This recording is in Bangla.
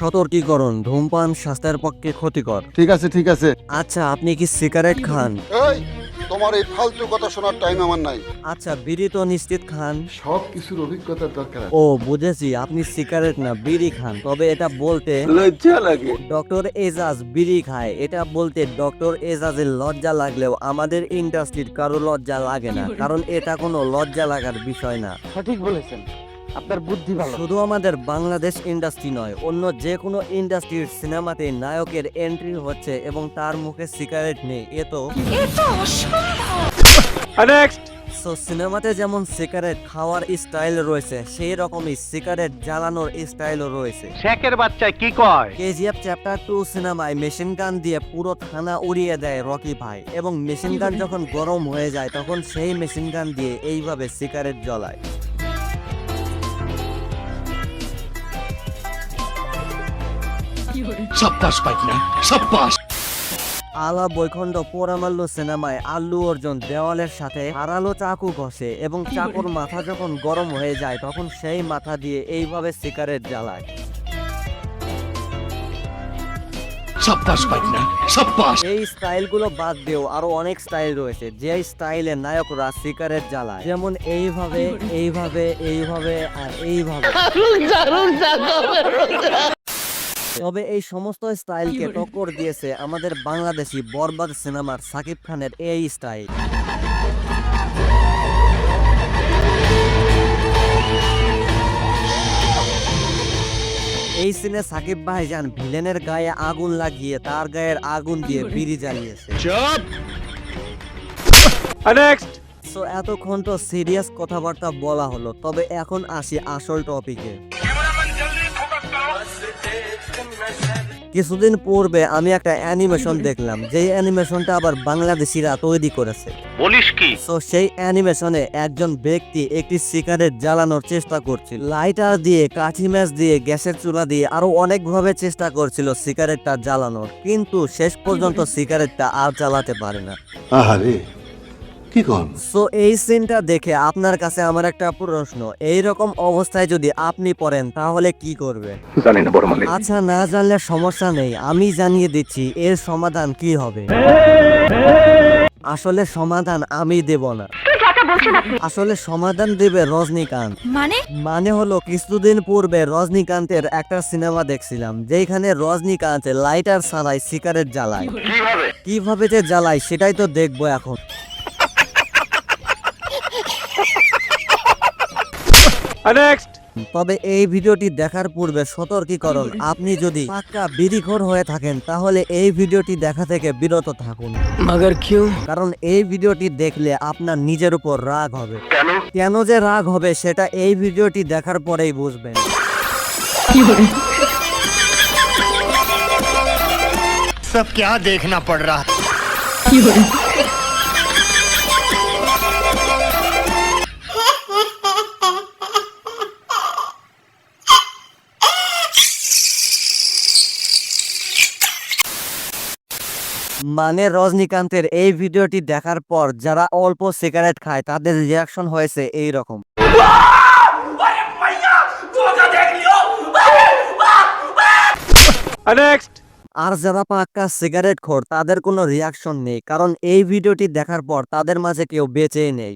সতর্কীকরণ ধূমপান স্বাস্থ্যের পক্ষে ক্ষতিকর। ঠিক আছে ঠিক আছে। আচ্ছা আপনি কি সিগারেট খান? এই তোমার এই ফালতু কথা শোনার টাইম আমার নাই। আচ্ছা বিড়ি তো নিশ্চিত খান। সব কিছুর অভিজ্ঞতার দরকার ও বুঝেছি আপনি সিগারেট না বিড়ি খান। তবে এটা বলতে লজ্জা লাগে। ডক্টর এজাজ বিড়ি খায়। এটা বলতে ডক্টর এজাজের লজ্জা লাগলেও আমাদের ইন্ডাস্ট্রির কারও লজ্জা লাগে না। কারণ এটা কোনো লজ্জা লাগার বিষয় না। সঠিক বলেছেন। আপনার বুদ্ধি ভালো। শুধু আমাদের বাংলাদেশ ইন্ডাস্ট্রি নয় অন্য যে কোনো ইন্ডাস্ট্রির সিনেমাতে নায়কের এন্ট্রি হচ্ছে এবং তার মুখে সিগারেট নেই এ তো সো সিনেমাতে যেমন সিগারেট খাওয়ার স্টাইল রয়েছে সেই রকমই সিগারেট জ্বালানোর স্টাইলও রয়েছে। শেখের বাচ্চায় কি কয়? কেজিএফ চ্যাপ্টার টু সিনেমায় মেশিন গান দিয়ে পুরো থানা উড়িয়ে দেয় রকি ভাই এবং মেশিন গান যখন গরম হয়ে যায় তখন সেই মেশিন গান দিয়ে এইভাবে সিগারেট জ্বলায়। আলা বৈখণ্ড পোরামাল্লু সিনেমায় আল্লু অর্জুন দেওয়ালের সাথে হারালো চাকু ঘষে এবং চাকুর মাথা যখন গরম হয়ে যায় তখন সেই মাথা দিয়ে এইভাবে সিগারেট জ্বালায়। এই স্টাইলগুলো বাদ দিয়েও আরও অনেক স্টাইল রয়েছে যে স্টাইলে নায়করা সিগারেট জ্বালায়। যেমন এইভাবে এইভাবে এইভাবে আর এইভাবে। তবে এই সমস্ত স্টাইলকে টক্কর দিয়েছে আমাদের বাংলাদেশি বরবাদ সিনেমার সাকিব খানের এই স্টাইল এই সিনে সাকিব ভাইজান ভিলেনের গায়ে আগুন লাগিয়ে তার গায়ের আগুন দিয়ে বিড়ি জ্বালিয়েছে। এতক্ষণ তো সিরিয়াস কথাবার্তা বলা হলো তবে এখন আসি আসল টপিকে কিছুদিন পূর্বে আমি একটা অ্যানিমেশন দেখলাম যেই অ্যানিমেশনটা আবার বাংলাদেশিরা তৈরি করেছে। বলিস কি? সো সেই অ্যানিমেশনে একজন ব্যক্তি একটি সিগারেট জ্বালানোর চেষ্টা করছিল। লাইটার দিয়ে কাঠি ম্যাচ দিয়ে গ্যাসের চুলা দিয়ে আরও অনেকভাবে চেষ্টা করছিল সিগারেটটা জ্বালানোর। কিন্তু শেষ পর্যন্ত সিগারেটটা আর জ্বালাতে পারে না। আহারে। কি কন? সো এই সিনটা দেখে আপনার কাছে আমার একটা প্রশ্ন। এই রকম অবস্থায় যদি আপনি পড়েন তাহলে কি করবে জানি না বড় মালিক। আচ্ছা না জানলে সমস্যা নেই। আমি জানিয়ে দিচ্ছি এর সমাধান কি হবে? আসলে সমাধান আমি দেব না। আসলে সমাধান দেবে রজনীকান্ত। মানে? মানে হলো কিছুদিন পূর্বে রজনীকান্তের একটা সিনেমা দেখছিলাম যেখানে রজনীকান্ত লাইটার ছাড়াই সিগারেট জ্বালায়। কীভাবে? কীভাবে যে জ্বালায় সেটাই তো দেখব এখন। নেক্সট তবে এই ভিডিওটি দেখার পূর্বে সতর্কীকরণ আপনি যদি পাক্কা বিড়িখোর হয়ে থাকেন তাহলে এই ভিডিওটি দেখা থেকে বিরত থাকুন মগর কিউ কারণ এই ভিডিওটি দেখলে আপনার নিজের উপর রাগ হবে কেন কেন যে রাগ হবে সেটা এই ভিডিওটি দেখার পরেই বুঝবেন सब क्या देखना पड़ रहा है মানে রজনীকান্তের এই ভিডিওটি দেখার পর যারা অল্প সিগারেট খায় তাদের রিয়াকশন হয়েছে এই রকম আর যারা পাক্কা সিগারেট খোর তাদের কোনো রিয়াকশন নেই কারণ এই ভিডিওটি দেখার পর তাদের মাঝে কেউ বেঁচেই নেই।